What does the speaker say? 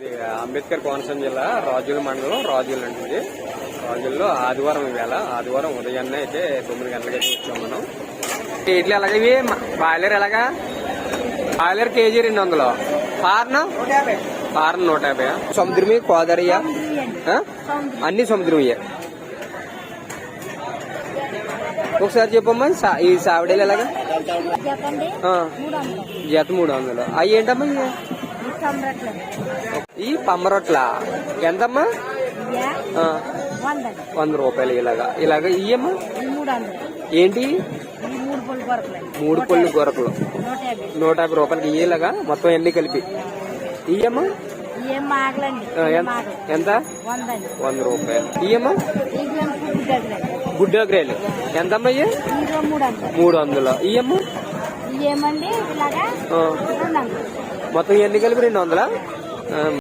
ఇది అంబేద్కర్ కోనసీమ జిల్లా రాజుల మండలం రాజులు అంటుంది రాజుల్లో ఆదివారం ఈవేళ ఆదివారం ఉదయాన్నే అయితే తొమ్మిది గంటలకైతే వచ్చాం మనం. ఇడ్లీ ఎలాగ ఇవి? బాయిలర్ ఎలాగా? బాయిలర్ కేజీ రెండు వందలు. పార్న? పార్న నూట యాభై. సముద్రమే కోదరియా? అన్ని సముద్రమయ్యే. ఒకసారి చెప్పమ్మా ఈ సావిడీలు ఎలాగా? జత మూడు వందలు. అవి ఏంటమ్మా? ఈ పమ్మరొట్ల. ఎంతమ్మా? వంద రూపాయలు ఇలాగా. ఇలాగ ఇయ్యమ్మా? ఏంటి? మూడు పళ్ళు గొరకలు నూట యాభై. రూపాయలకి ఇయ్యేలాగా మొత్తం ఎన్ని కలిపి. ఇయ్యమ్మా? ఎంత? వంద రూపాయలు. ఇయ్యమ్మా? గుడ్డోగ్రేలు ఎంతమ్మా ఇయ్య? మూడు వందలు ఇయ్యమ్మా? ఇలాగా మొత్తం ఎన్ని కలిపి రెండు వందలా?